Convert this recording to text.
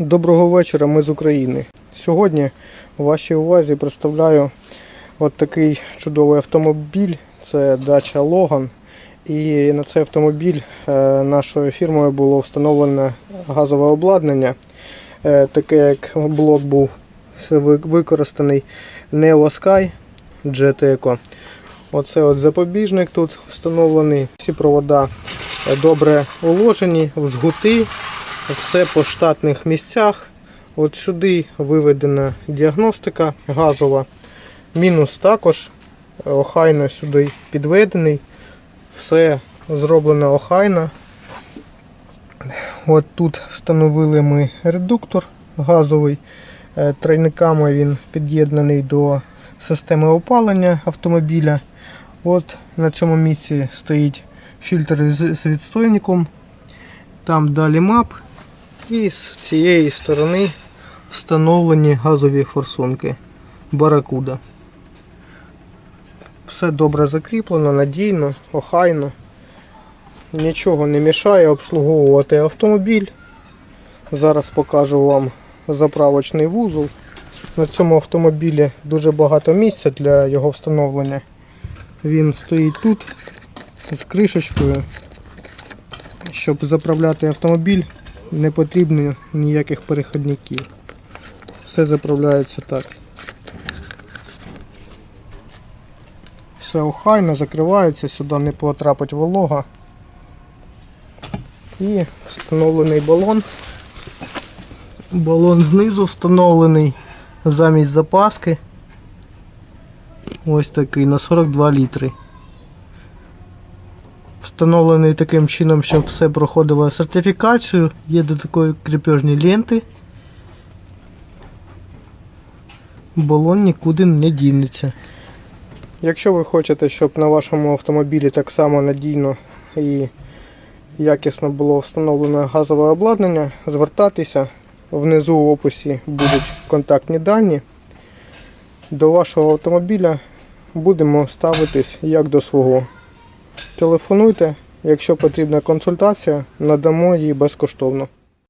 Доброго вечора, ми з України. Сьогодні у вашій увазі представляю от такий чудовий автомобіль. Це дача Логан. І на цей автомобіль е, нашою фірмою було встановлене газове обладнання, е, таке як блок був використаний Neo Sky Jet Eco. Оце от запобіжник тут встановлений. Всі провода е, добре уложені в жгути, все по штатних місцях. От сюди виведена діагностика газова. Мінус також е, охайно сюди підведений. Все зроблено охайно. От тут встановили ми редуктор газовий. Е, Тройниками він під'єднаний до системи опалення автомобіля. От на цьому місці стоїть фільтр з з відстойником. Там далі мап. І з цієї сторони встановлені газові форсунки Баракуда. Все добре закріплено, надійно, охайно. Нічого не мішає обслуговувати автомобіль. Зараз покажу вам заправочний вузол. На цьому автомобілі дуже багато місця для його встановлення. Він стоїть тут з кришечкою. Щоб заправляти автомобіль, не потрібно ніяких переходників. Все заправляється так. Все охайно закривається, сюди не потрапить волога. І встановлений балон. Балон знизу встановлений замість запаски. Ось такий на 42 літри. Встановлений таким чином, щоб все проходило сертифікацію. Є до такої кріпежні ленти. Балон нікуди не дінеться. Якщо ви хочете, щоб на вашому автомобілі так само надійно і якісно було встановлено газове обладнання, звертатися. Внизу в описі будуть контактні дані. До вашого автомобіля будемо ставитись як до свого. Телефонуйте, якщо потрібна консультація, надамо її безкоштовно.